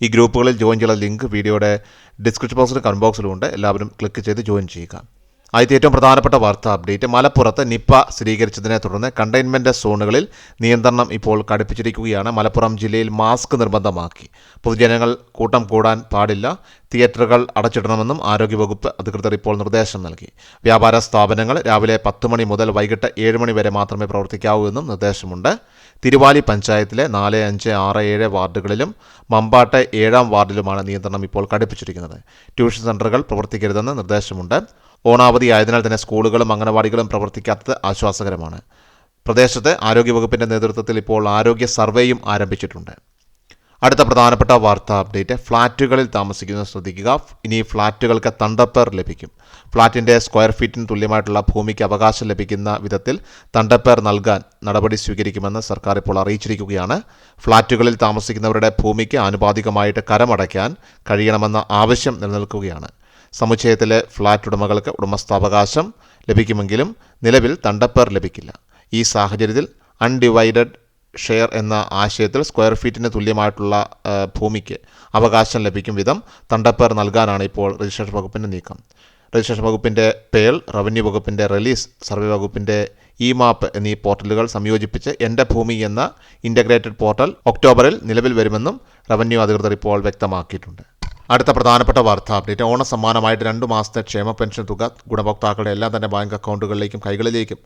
ഈ ഗ്രൂപ്പുകളിൽ ജോയിൻ ചെയ്യാനുള്ള ലിങ്ക് വീഡിയോയുടെ ഡിസ്ക്രിപ്ഷൻ ബോക്സിലും കമന്റ് ബോക്സിലും ഉണ്ട്. എല്ലാവരും ക്ലിക്ക് ചെയ്ത് ജോയിൻ ചെയ്യുക. ആദ്യത്തെ ഏറ്റവും പ്രധാനപ്പെട്ട വാർത്താ അപ്ഡേറ്റ്. മലപ്പുറത്ത് നിപ്പ സ്ഥിരീകരിച്ചതിനെ തുടർന്ന് കണ്ടെയ്ൻമെന്റ് സോണുകളിൽ നിയന്ത്രണം ഇപ്പോൾ കടുപ്പിച്ചിരിക്കുകയാണ്. മലപ്പുറം ജില്ലയിൽ മാസ്ക് നിർബന്ധമാക്കി. പൊതുജനങ്ങൾ കൂട്ടം കൂടാൻ പാടില്ല. തിയേറ്ററുകൾ അടച്ചിടണമെന്നും ആരോഗ്യവകുപ്പ് അധികൃതർ ഇപ്പോൾ നിർദ്ദേശം നൽകി. വ്യാപാര സ്ഥാപനങ്ങൾ രാവിലെ പത്ത് മണി മുതൽ വൈകിട്ട് ഏഴ് മണി വരെ മാത്രമേ പ്രവർത്തിക്കാവൂ എന്നും നിർദ്ദേശമുണ്ട്. തിരുവാലി പഞ്ചായത്തിലെ നാല് അഞ്ച് ആറ് ഏഴ് വാർഡുകളിലും മമ്പാട്ടെ ഏഴാം വാർഡിലുമാണ് നിയന്ത്രണം ഇപ്പോൾ കടുപ്പിച്ചിരിക്കുന്നത്. ട്യൂഷൻ സെന്ററുകൾ പ്രവർത്തിക്കരുതെന്ന് നിർദ്ദേശമുണ്ട്. ഓണാവധി ആയതിനാൽ തന്നെ സ്കൂളുകളും അംഗനവാടികളും പ്രവർത്തിക്കാത്തത് ആശ്വാസകരമാണ്. പ്രദേശത്ത് ആരോഗ്യവകുപ്പിന്റെ നേതൃത്വത്തിൽ ഇപ്പോൾ ആരോഗ്യ സർവേയും ആരംഭിച്ചിട്ടുണ്ട്. അടുത്ത പ്രധാനപ്പെട്ട വാർത്താ അപ്ഡേറ്റ് ഫ്ളാറ്റുകളിൽ താമസിക്കുന്നത് ശ്രദ്ധിക്കുക. ഇനി ഫ്ളാറ്റുകൾക്ക് തണ്ടപ്പർ ലഭിക്കും. ഫ്ളാറ്റിന്റെ സ്ക്വയർ ഫീറ്റിന് തുല്യമായിട്ടുള്ള ഭൂമിക്ക് അവകാശം ലഭിക്കുന്ന വിധത്തിൽ തണ്ടപ്പർ നൽകാൻ നടപടി സ്വീകരിക്കുമെന്ന് സർക്കാർ ഇപ്പോൾ അറിയിച്ചിരിക്കുകയാണ്. ഫ്ളാറ്റുകളിൽ താമസിക്കുന്നവരുടെ ഭൂമിക്ക് ആനുപാതികമായിട്ട് കരമടയ്ക്കാൻ കഴിയണമെന്ന ആവശ്യം നിലനിൽക്കുകയാണ്. സമുച്ചയത്തിലെ ഫ്ളാറ്റ് ഉടമകൾക്ക് ഉടമസ്ഥാവകാശം ലഭിക്കുമെങ്കിലും നിലവിൽ തണ്ടപ്പേർ ലഭിക്കില്ല. ഈ സാഹചര്യത്തിൽ അൺഡിവൈഡഡ് ഷെയർ എന്ന ആശയത്തിൽ സ്ക്വയർ ഫീറ്റിന് തുല്യമായിട്ടുള്ള ഭൂമിക്ക് അവകാശം ലഭിക്കും വിധം തണ്ടപ്പേർ നൽകാനാണ് ഇപ്പോൾ രജിസ്ട്രേഷൻ വകുപ്പിന്റെ നീക്കം. രജിസ്ട്രേഷൻ വകുപ്പിന്റെ പേൾ റവന്യൂ വകുപ്പിന്റെ റിലീസ് സർവേ വകുപ്പിന്റെ ഇ മാപ്പ് എന്നീ പോർട്ടലുകൾ സംയോജിപ്പിച്ച് എന്റെ ഭൂമി എന്ന ഇന്റഗ്രേറ്റഡ് പോർട്ടൽ ഒക്ടോബറിൽ നിലവിൽ വരുമെന്നും റവന്യൂ അധികൃതർ ഇപ്പോൾ വ്യക്തമാക്കിയിട്ടുണ്ട്. അടുത്ത പ്രധാനപ്പെട്ട വാർത്താ അപ്ഡേറ്റ്. ഓണ സമ്മാനമായിട്ട് രണ്ട് മാസത്തെ ക്ഷേമ പെൻഷൻ തുക ഗുണഭോക്താക്കളുടെ എല്ലാം തന്നെ ബാങ്ക് അക്കൗണ്ടുകളിലേക്കും കൈകളിലേക്കും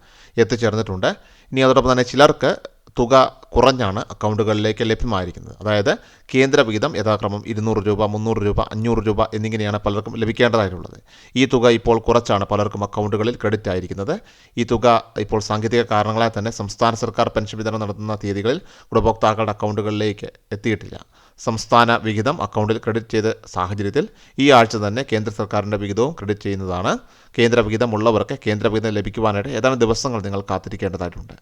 എത്തിച്ചേർന്നിട്ടുണ്ട്. ഇനി അതോടൊപ്പം തന്നെ ചിലർക്ക് തുക കുറഞ്ഞാണ് അക്കൗണ്ടുകളിലേക്ക് ലഭ്യമായിരിക്കുന്നത്. അതായത് കേന്ദ്ര വിഹിതം യഥാക്രമം ഇരുന്നൂറ് രൂപ മുന്നൂറ് രൂപ അഞ്ഞൂറ് രൂപ എന്നിങ്ങനെയാണ് പലർക്കും ലഭിക്കേണ്ടതായിട്ടുള്ളത്. ഈ തുക ഇപ്പോൾ കുറച്ചാണ് പലർക്കും അക്കൗണ്ടുകളിൽ ക്രെഡിറ്റ് ആയിരിക്കുന്നത്. ഈ തുക ഇപ്പോൾ സാങ്കേതിക കാരണങ്ങളാൽ തന്നെ സംസ്ഥാന സർക്കാർ പെൻഷൻ വിതരണം നടത്തുന്ന തീയതികളിൽ ഗുണഭോക്താക്കളുടെ അക്കൗണ്ടുകളിലേക്ക് എത്തിയിട്ടില്ല. സംസ്ഥാന വിഹിതം അക്കൗണ്ടിൽ ക്രെഡിറ്റ് ചെയ്ത സാഹചര്യത്തിൽ ഈ ആഴ്ച തന്നെ കേന്ദ്ര സർക്കാരിന്റെ വിഹിതവും ക്രെഡിറ്റ് ചെയ്യുന്നതാണ്. കേന്ദ്ര വിഹിതം ഉള്ളവർക്ക് കേന്ദ്ര വിഹിതം ലഭിക്കുവാനായിട്ട് ഏതാനും ദിവസങ്ങൾ നിങ്ങൾ കാത്തിരിക്കേണ്ടതായിട്ടുണ്ട്.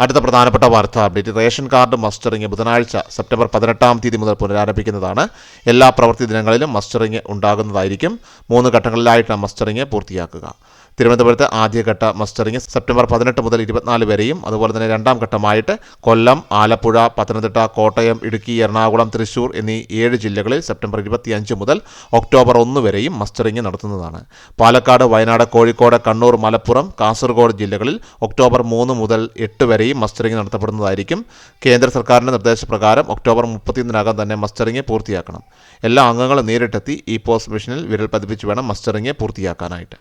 അടുത്ത പ്രധാനപ്പെട്ട വാർത്താ. അപ്ഡേറ്റ് റേഷൻ കാർഡ് മസ്റ്ററിംഗ് ബുധനാഴ്ച സെപ്റ്റംബർ പതിനെട്ടാം തീയതി മുതൽ പുനരാരംഭിക്കുന്നതാണ്. എല്ലാ പ്രവൃത്തി ദിനങ്ങളിലും മസ്റ്ററിംഗ് ഉണ്ടാകുന്നതായിരിക്കും. മൂന്ന് ഘട്ടങ്ങളിലായിട്ടാണ് മസ്റ്ററിംഗ് പൂർത്തിയാക്കുക. തിരുവനന്തപുരത്ത് ആദ്യഘട്ട മസ്റ്ററിംഗ് സെപ്റ്റംബർ പതിനെട്ട് മുതൽ ഇരുപത്തിനാല് വരെയും അതുപോലെ തന്നെ രണ്ടാം ഘട്ടമായിട്ട് കൊല്ലം ആലപ്പുഴ പത്തനംതിട്ട കോട്ടയം ഇടുക്കി എറണാകുളം തൃശൂർ എന്നീ ഏഴ് ജില്ലകളിൽ സെപ്റ്റംബർ ഇരുപത്തിയഞ്ച് മുതൽ ഒക്ടോബർ ഒന്ന് വരെയും മസ്റ്ററിംഗ് നടത്തുന്നതാണ്. പാലക്കാട് വയനാട് കോഴിക്കോട് കണ്ണൂർ മലപ്പുറം കാസർഗോഡ് ജില്ലകളിൽ ഒക്ടോബർ മൂന്ന് മുതൽ എട്ട് വരെയും മസ്റ്ററിംഗ് നടത്തപ്പെടുന്നതായിരിക്കും. കേന്ദ്ര സർക്കാരിന്റെ നിർദ്ദേശപ്രകാരം ഒക്ടോബർ മുപ്പത്തിയൊന്നിനകം തന്നെ മസ്റ്ററിംഗ് പൂർത്തിയാക്കണം. എല്ലാ അംഗങ്ങളും നേരിട്ടെത്തി ഇ പോസ്റ്റ് മെഷീനിൽ വിരൽ പതിപ്പിച്ച് വേണം മസ്റ്ററിംഗ് പൂർത്തിയാക്കാനായിട്ട്.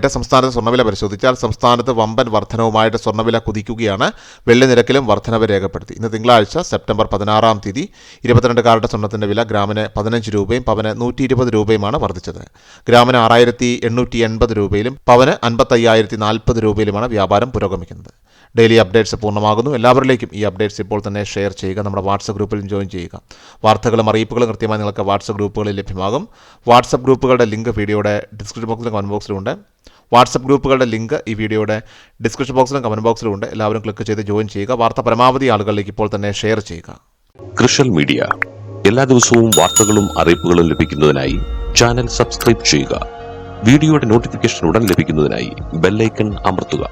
അവസാനമായിട്ട് സംസ്ഥാനത്ത് സ്വർണവില പരിശോധിച്ചാൽ സംസ്ഥാനത്ത് വമ്പൻ വർധനവുമായിട്ട് സ്വർണവില കുതിക്കുകയാണ്. വെള്ളി നിരക്കിലും വർധനവ് രേഖപ്പെടുത്തി. ഇന്ന് തിങ്കളാഴ്ച സെപ്റ്റംബർ പതിനാറാം തീയതി ഇരുപത്തിരണ്ട് കാരറ്റ് സ്വർണത്തിന്റെ വില ഗ്രാമിന് പതിനഞ്ച് രൂപയും പവന് നൂറ്റി ഇരുപത് രൂപയുമാണ് വർദ്ധിച്ചത്. ഗ്രാമിന് ആറായിരത്തി എണ്ണൂറ്റി എൺപത് രൂപയിലും പവന് അൻപത്തയ്യായിരത്തി നാൽപ്പത് രൂപയിലുമാണ് വ്യാപാരം പുരോഗമിക്കുന്നത്. ഡെയിലി അപ്ഡേറ്റ്സ് പൂർണമാകുന്നു. എല്ലാവരിലേക്കും ഈ അപ്ഡേറ്റ്സ് ഇപ്പോൾ തന്നെ ഷെയർ ചെയ്യുക. നമ്മുടെ വാട്സപ്പ് ഗ്രൂപ്പിലും ജോയിൻ ചെയ്യുക. വാർത്തകളും അറിയിപ്പുകളും കൃത്യമായി നിങ്ങൾക്ക് വാട്സപ്പ് ഗ്രൂപ്പുകളിൽ ലഭ്യമാകും. വാട്സപ്പ് ഗ്രൂപ്പുകളുടെ ലിങ്ക് വീഡിയോയുടെ ഡിസ്ക്രിപ്ഷൻ ബോക്സിലും കമന്റ് ബോക്സിലും ഉണ്ട്. വാട്സപ്പ് ഗ്രൂപ്പുകളുടെ ലിങ്ക് ഈ വീഡിയോയുടെ ഡിസ്ക്രിപ്ഷൻ ബോക്സിലും കമന്റ് ബോക്സിലും ഉണ്ട്. എല്ലാവരും ക്ലിക്ക് ചെയ്ത് ജോയിൻ ചെയ്യുക. വാർത്ത പരമാവധി ആളുകളിലേക്ക് ഇപ്പോൾ തന്നെ ഷെയർ ചെയ്യുക. കൃഷൽ മീഡിയ. എല്ലാ ദിവസവും വാർത്തകളും അറിയിപ്പുകളും ലഭിക്കുന്നതിനായി ചാനൽ സബ്സ്ക്രൈബ് ചെയ്യുക. വീഡിയോയുടെ നോട്ടിഫിക്കേഷൻ ഉടൻ ലഭിക്കുന്നതിനായി ബെല്ലൈക്കൺ അമർത്തുക.